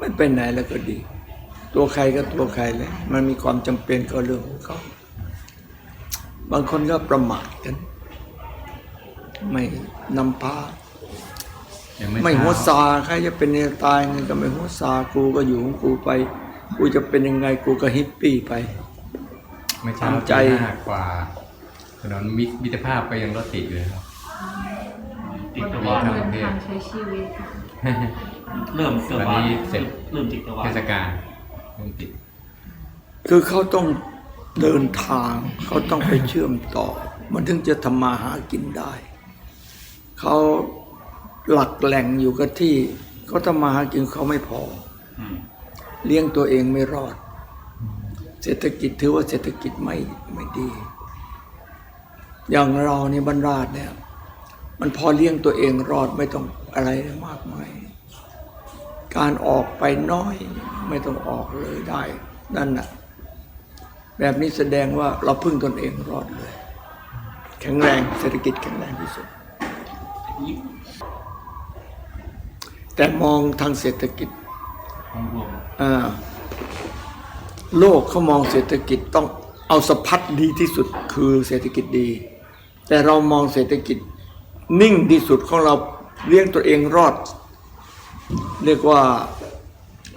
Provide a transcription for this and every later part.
ไม่ไปไหนแล้วก็ดี ตัวใครก็ตัวใครเลย มันมีความจำเป็นก็เรื่องของเขาบางคนก็ประมาทกัน ไม่นำพาอย่างไม่หัวเช้ซาใครจะเป็นเนี่ยตายไงก็ไม่หัวซากูก็อยู่ของกูไป กูจะเป็นยังไงกูก็ฮิปปี้ไปไม่เช้าทำใจตีห้ากว่าถนนมิมิตรภาพก็ยังรถติดอยู่เลยครับ ติดมันตะเป็วันนเดินทางใช้ชีวิตค่ะ เริ่มตะวันวันนี้เสร็จ เริ่มติดตะวันเทศกาลเริ่มติดคือเขาต้องเดินทางเขาต้องไปเชื่อมต่อ มันถึงจะทำมาหากินได้ เขาหลักแหล่งอยู่กับที่เขาทำมาหากินเขาไม่พอ อืมเลี้ยงตัวเองไม่รอด เศรษฐกิจถือว่าเศรษฐกิจไม่ไม่ดี อย่างเราในบรรดาชเนี่ย มันพอเลี้ยงตัวเองรอดไม่ต้องอะไรมากมายการออกไปน้อยไม่ต้องออกเลยได้ นั่นน่ะ แบบนี้แสดงว่าเราพึ่งตนเองรอดเลย แข็งแรงเศรษฐกิจแข็งแรงที่สุด แต่มองทางเศรษฐกิจโลกเขามองเศรษฐกิจต้องเอาสะพัดดีที่สุดคือเศรษฐกิจดี แต่เรามองเศรษฐกิจ นิ่งที่สุดของเราเลี้ยงตัวเองรอด เรียกว่า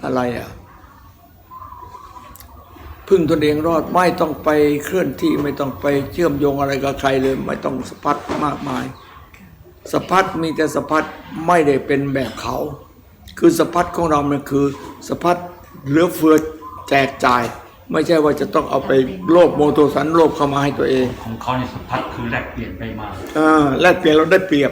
อะไรอะพึ่งตนเองรอดไม่ต้องไปเคลื่อนที่ไม่ต้องไปเชื่อมโยงอะไรกับใครเลย ไม่ต้องสะพัดมากมายสะพัดมีแต่สะพัดไม่ได้เป็นแบบเขา คือสะพัดของเรามันคือสะพัดเหลือเฟือแจกจ่าย ไม่ใช่ว่าจะต้องเอาไปโลภโมโทสันโลภเข้ามาให้ตัวเองของเขาในยสพัดคือแลกเปลี่ยนไปมาอ่าแลกเปลี่ยนเราได้เปรียบ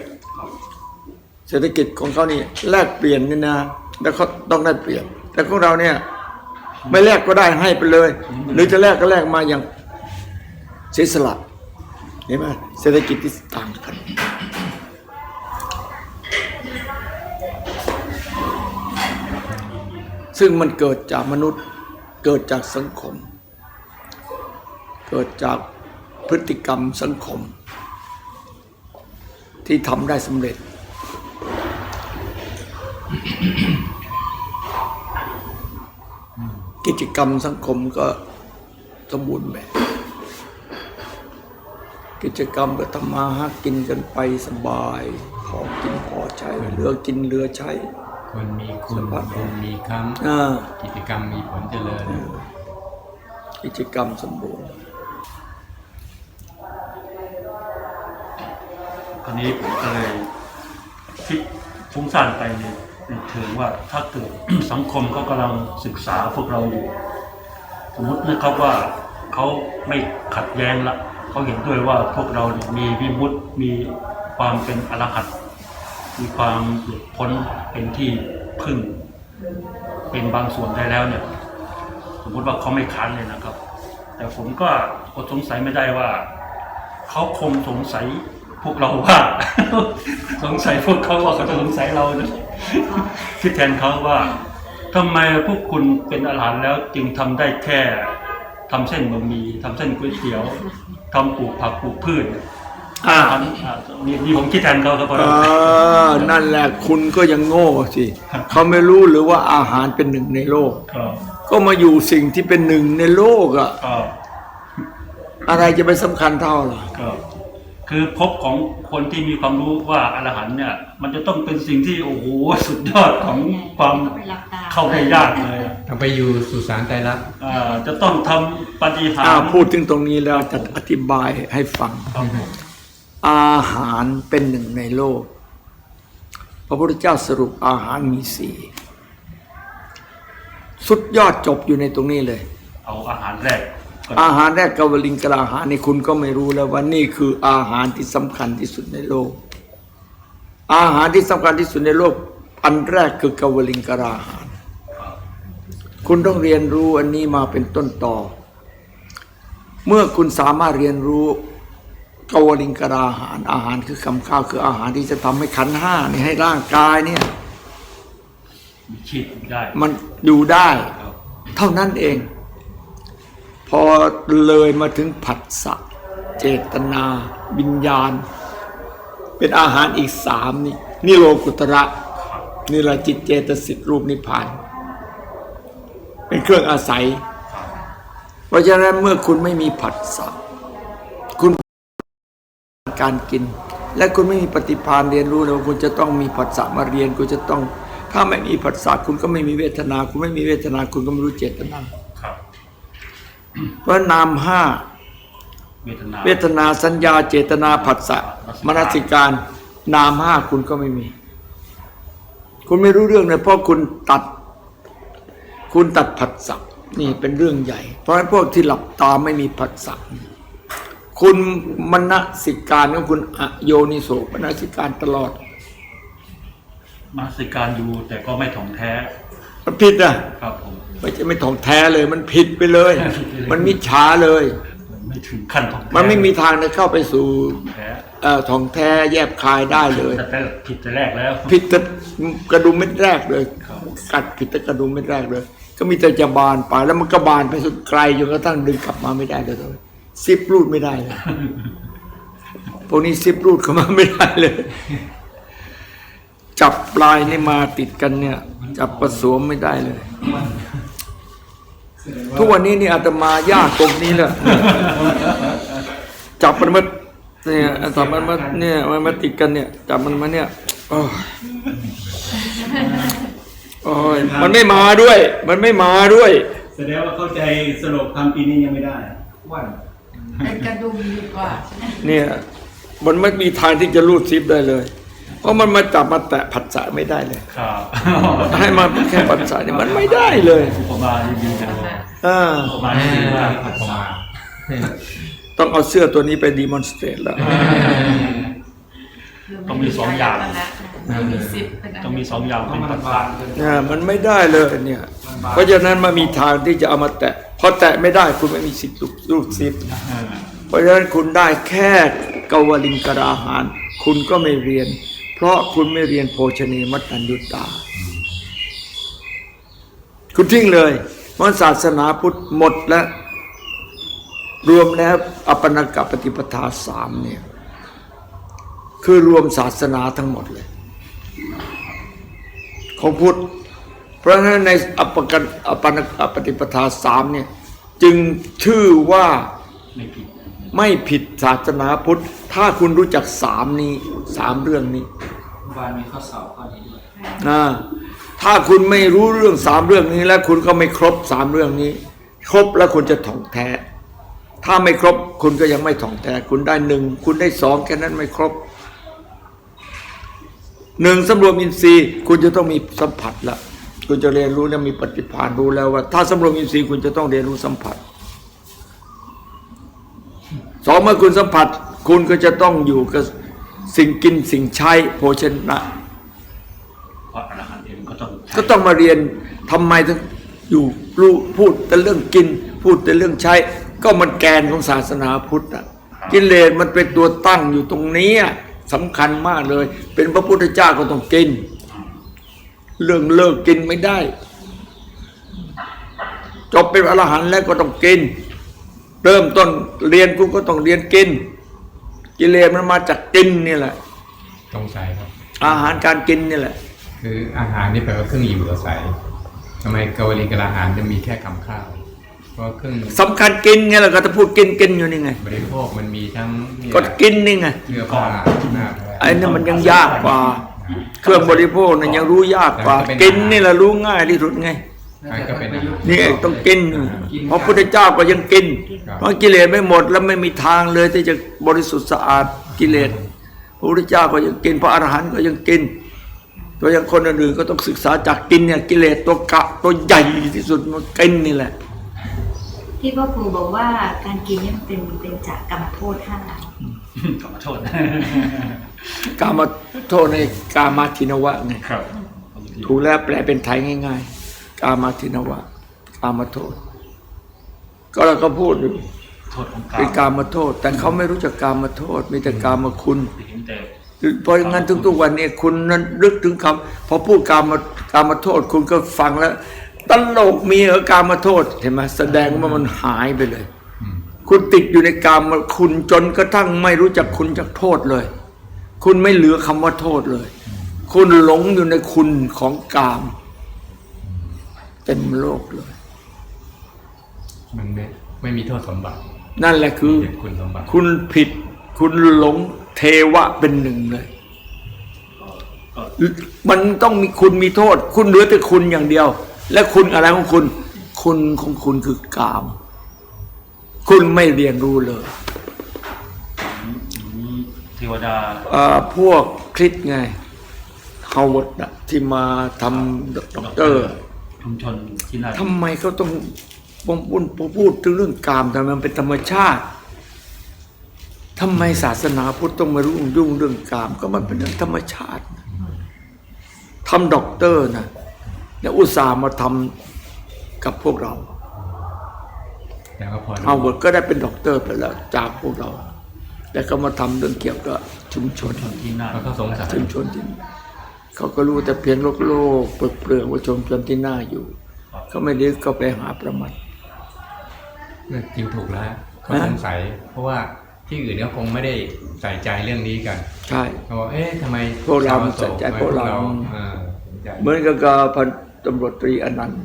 เศรษฐกิจของเขานี่แลกเปลี่ยนนี่นะแล้วเขาต้องได้เปรียบ แต่ของเราเนี่ย ไม่แลกก็ได้ให้ไปเลย หรือจะแลกก็แลกมาอย่างเสียสละเห็นไหมเศรษฐกิจที่ต่างกันซึ่งมันเกิดจากมนุษย์ เกิดจากสังคม เกิดจากพฤติกรรมสังคม ที่ทำได้สำเร็จ กิจกรรมสังคมก็สมบูรณ์แบบ กิจกรรมก็ทำมาหากินกันไปสบาย พอกินพอใช้เหลือกินเหลือใช้ คนมีคุณสภาพบุญมีคอ่าำกิจกรรมมีผลเจริญ กิจกรรมสมบูรณ์คราวนี้ผมก็เลยคิดฟุ้งซ่านไปในในเชิงว่าถ้าเกิดสังคมเขากำลังศึกษาพวกเราอยู่ สมมตินะครับว่าเขาไม่ขัดแย้งละเขาเห็นด้วยว่าพวกเราเนี่ยมีวิมุตติมีความเป็นอรหัต มีความหลุดพ้นเป็นที่พึ่ง เป็นบางส่วนได้แล้วเนี่ย สมมติว่าเขาไม่ค้านเลยนะครับ แต่ผมก็อดสงสัยไม่ได้ว่าเขาคงสงสัยพวกเราว่า สงสัยพวกเขาว่าเขาจะสงสัยเรานะคิดแทนเขาว่าทำไมพวกคุณเป็นอาหารแล้วจึงทำได้แค่ทำเส้นบะหมี่ทำเส้นก๋วยเตี๋ยวทำปลูกผักปลูกพืช อ่าอาหารอ่านี่นี่ผมคิดแทนเขาครับเพราะเอเราอนั่นแหละคุณก็ยังโง่สิเขาไม่รู้หรือว่าอาหารเป็นหนึ่งในโลก ก็ก็มาอยู่สิ่งที่เป็นหนึ่งในโลกอะก็อะไรจะไปสำคัญเท่าล่ะก็คือพบของคนที่มีความรู้ว่าอรหันต์เนี่ย มันจะต้องเป็นสิ่งที่โอ้โหสุดยอดของความเป็นหลักการเข้าได้ยากเลยอะต้องไปอยู่สุสานไตรลักษณ์อ่าจะต้องทำปฏิหาอ่ารพูดถึงตรงนี้แล้วจะอธิบายให้ฟังครับผม อาหารเป็นหนึ่งในโลก พระพุทธเจ้าสรุปอาหารมีสี่สุดยอดจบอยู่ในตรงนี้เลย เอาอาหารแรกก่อนอาหารแรกกวลิงกลาหารนี่คุณก็ไม่รู้แล้วว่านี่คืออาหารที่สำคัญที่สุดในโลก อาหารที่สำคัญที่สุดในโลก อันแรกคือกวลิงกลาหาร คุณต้องเรียนรู้อันนี้มาเป็นต้นต่อ เมื่อคุณสามารถเรียนรู้ กวลิงกราหาร อาหารคือคำข้าวคืออาหารที่จะทำให้ขันธ์ห้านี่ให้ร่างกายเนี่ยมีชีพได้มันอยู่ได้ครับเท่านั้นเอง พอเลยมาถึงผัสสะเจตนาวิญญาณ เป็นอาหารอีกสามนี่นิโรกุตระนี่ละจิตเจตสิกรูปนิพพาน เป็นเครื่องอาศัย เพราะฉะนั้นเมื่อคุณไม่มีผัสสะคุณ การกิน และคุณไม่มีปฏิภาณเรียนรู้เลยว่าคุณจะต้องมีผัสสะมาเรียนคุณจะต้อง ถ้าไม่มีผัสสะคุณก็ไม่มีเวทนา คุณไม่มีเวทนาคุณก็ไม่รู้เจตนาครับเพราะนามห้าเวทนาเวทนาสัญญาเจตนาผัสสะมนสิการนามห้าคุณก็ไม่มี คุณไม่รู้เรื่องเลยเพราะคุณตัด คุณตัดผัสสะนี่เป็นเรื่องใหญ่ เพราะฉะนั้นพวกที่หลับตาไม่มีผัสสะ คุณมนสิการของคุณอโยนิโสมนสิการตลอด มาสิการอยู่แต่ก็ไม่ถ่องแท้มันผิดนะครับผม ไม่ใช่ไม่ถ่องแท้เลย มันผิดไปเลย มันมิจฉาเลยไม่ถึงขั้นถ่องแท้มันไม่มีทางจะเข้าไปสู่แท้เอ่อถ่องแท้แยบคายได้เลยแต่แต่ผิดแต่แรกแล้ว ผิดแต่กระดุมเม็ดแรกเลยครับ กัดผิดแต่กระดุมเม็ดแรกเลย ก็มีแต่จะบานไปแล้วมันก็บานไปสุดไกลจนกระทั่งดึงกลับมาไม่ได้เลย ซิปรูดไม่ได้เลยพวกนี้ซิปรูดเข้ามาไม่ได้เลย จับปลายนี่มาติดกันเนี่ย จับประสวมไม่ได้เลย ทุกวันนี้นี่อาตมายากตรงนี้แหละจับมันมาเนี่ยจับมันมาเนี่ยมันมาติดกันเนี่ย จับมันมาเนี่ยโอ้ยโอ้ยมันไม่มาด้วย มันไม่มาด้วย แสดงว่าเข้าใจสรุปคำปีนี้ยังไม่ได้ว่า เป็นกระดุมดีกว่า เนี่ยมันไม่มีทางที่จะรูดซิปได้เลย เพราะมันมาจับมาแตะผัสสะไม่ได้เลย ครับให้มาแค่ผัสสะเนี่ยมันไม่ได้เลยอุปมาดีๆนะอ่าอุปมาดีมากประมาณต้องเอาเสื้อตัวนี้ไปดีมอนสเตรตแล้ว ต้องมีสองอย่างต้องมีสิบเป็นต้องมีสองอย่างเป็นปัจจัยเนี่ยมันไม่ได้เลยเนี่ย เพราะฉะนั้นมันมีทางที่จะเอามาแตะ พอแตะไม่ได้คุณไม่มีสิทธิ์รูดซิปเพราะฉะนั้นคุณได้แค่กวลิงกราหาร คุณก็ไม่เรียน เพราะคุณไม่เรียนโภชเนมัตตัญญุตา คุณทิ้งเลยเพราะศาสนาพุทธหมดแล้ว รวมแล้วอปนกปฏิปทาสามเนี่ยคือรวมศาสนาทั้งหมดเลย ของพุทธ เพราะฉะนั้นในอปกันอปนกปฏิปทาสามเนี่ยจึงชื่อว่าไม่ผิดไม่ผิดศาสนาพุทธ ถ้าคุณรู้จักสามนี้สามเรื่องนี้วานมีข้อสอบข้อนี้ด้วยนะถ้าคุณไม่รู้เรื่องสามเรื่องนี้ แล้วคุณก็ไม่ครบสามเรื่องนี้ ครบแล้วคุณจะถ่องแท้ ถ้าไม่ครบคุณก็ยังไม่ถ่องแท้ คุณได้หนึ่งคุณได้สองแค่นั้นไม่ครบหนึ่งสำรวมอินทรีย์ คุณจะต้องมีสัมผัสละ คุณจะเรียนรู้แล้วมีปฏิภาณรู้แล้วว่า ถ้าสำรวมอินทรีย์คุณจะต้องเรียนรู้สัมผัสสองเมื่อคุณสัมผัส คุณก็จะต้องอยู่กับสิ่งกินสิ่งใช้โภชนะเพราะอรหันต์เองก็ต้องใช้ก็ต้องมาเรียนทำไมถึงอยู่รู้พูดแต่เรื่องกิน พูดแต่เรื่องใช้ ก็มันแกนของศาสนาพุทธอะกิเลสมันเป็นตัวตั้งอยู่ตรงนี้อะสำคัญมากเลย เป็นพระพุทธเจ้าก็ต้องกิน เรื่องเลิกกินไม่ได้จบเป็นอรหันต์แล้วก็ต้องกิน เริ่มต้นเรียนกูก็ต้องเรียนกิน กิเลสมันมาจากกินนี่แหละสงสัยครับ อาหารการกินนี่แหละ คืออาหารนี่แปลว่าเครื่องอยู่อาศัยทำไมกวลิงกะลาอาหารจะมีแค่คำข้าวเพราะเครื่องสำคัญกินไงเราก็จะพูดกินกินอยู่นี่ไงบริโภคมันมีทั้งเนี่ยก็กินนี่ไงเสื้อผ้าหน้าแผลไอ้นั่นมันยังยากกว่า เครื่องบริโภคนั้นยังรู้ยากกว่า กินนี่แหละรู้ง่ายที่สุดไงมันก็เป็นอาหารนี่เองต้องกินเพราะพุทธเจ้าก็ยังกินครับเพราะกิเลสไม่หมดแล้วไม่มีทางเลยที่จะบริสุทธิ์สะอาดกิเลสพระพุทธเจ้าก็ยังกิน พระอรหันต์ก็ยังกิน ตัวอย่างคนอื่นๆก็ต้องศึกษาจากกินเนี่ยกิเลสตัวกะตัวใหญ่ที่สุดมันกินนี่แหละ ที่พ่อครูบอกว่าการกินเนี่ยมันเป็นเป็นจากกรรมโทษห้าขอโทษ กามาโทษในกามาทินวะไงครับถูกแล้วแปลเป็นไทยง่าย ๆ กามาทินวะกามาโทษ ก็เราก็พูดอยู่โทษของกาเป็นรกามาโทษ แต่เขาไม่รู้จักกามาโทษ มีแต่กามาคุณเห็นแต่เพราะงั้นทุกๆวันนี้คุณนั้นนึกถึงคำพอพูดกามากามาโทษ คุณก็ฟังแล้วตลกมีเหรอกามาโทษเห็นไหมแสดงว่ามันหายไปเลย คุณติดอยู่ในกามคุณจนกระทั่งไม่รู้จักคุณจากโทษเลย คุณไม่เหลือคำว่าโทษเลย คุณหลงอยู่ในคุณของกามเต็มโลกเลย มันไม่ไม่มีโทษสมบัติ นั่นแหละคือมีแต่คุณสมบัติ คุณผิด คุณหลงเทวะเป็นหนึ่งเลยก็มันต้องมีคุณมีโทษ คุณเหลือแต่คุณอย่างเดียว และคุณอะไรของคุณ คุณของคุณคือกาม คุณไม่เรียนรู้เลยอืมเทวดาเอ่อพวกคริสไงฮาวเวิร์ดน่ะที่มาทำด็อกเตอร์ชุมชนที่นั่นทำไมเขาต้องพูดพูดถึงเรื่องกามทำไมมันเป็นธรรมชาติทำไมศาสนาพุทธต้องมารุ่งยุ่งเรื่องกาม ก็มันเป็นเรื่องธรรมชาติทำด็อกเตอร์นะแล้วอุตส่าห์มาทำกับพวกเราแต่ก็พอรู้ฮาวเวิร์ดก็ได้เป็นด็อกเตอร์ไปแล้วจากพวกเรา แล้วก็มาทำเรื่องเกี่ยวกับชุมชนชนที่นั่นแล้วก็สงสัยชุมชนที่เขาก็รู้แต่เพียงโลกโลกเปลือกเปลือกว่าชุมชนที่น่าอยู่เขาไม่ได้ก็ไปหาประมาทจริงถูกแล้วเขานะสงสัย เพราะว่าที่อื่นก็คงไม่ได้ใส่ใจเรื่องนี้กัน ใช่เขาบอกเอ๊ะทำไมพวกเราชอโศใส่ใจทำไมพวกเราเออสนใจเหมือนกับกับพันตำรวจตรีอนันต์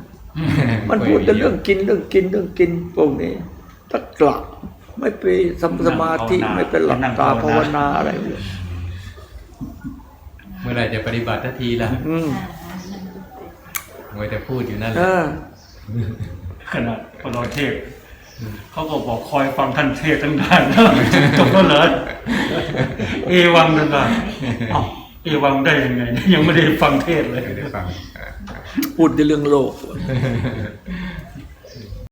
มันพูดแต่เรื่องกินเรื่องกินเรื่องกินพวกนี้ถ้ากลับ ไม่ไปสมสมาธิไม่เป็นหลับตาภาวนาอะไรเลยเมื่อไหร่จะปฏิบัติทันทีละอืมมัวแต่พูดอยู่นั่นแหเอละอขนาดพอเราเทศน์เขาก็บอกคอยฟังท่านเทศน์ตั้งนานแล้วจบแล้วเหรอเอวังนั่นน่ะเอ้าเอวังได้ยังไง ยังไม่ได้ฟังเทศน์เลยไม่ได้ฟังพูดในเรื่องโลก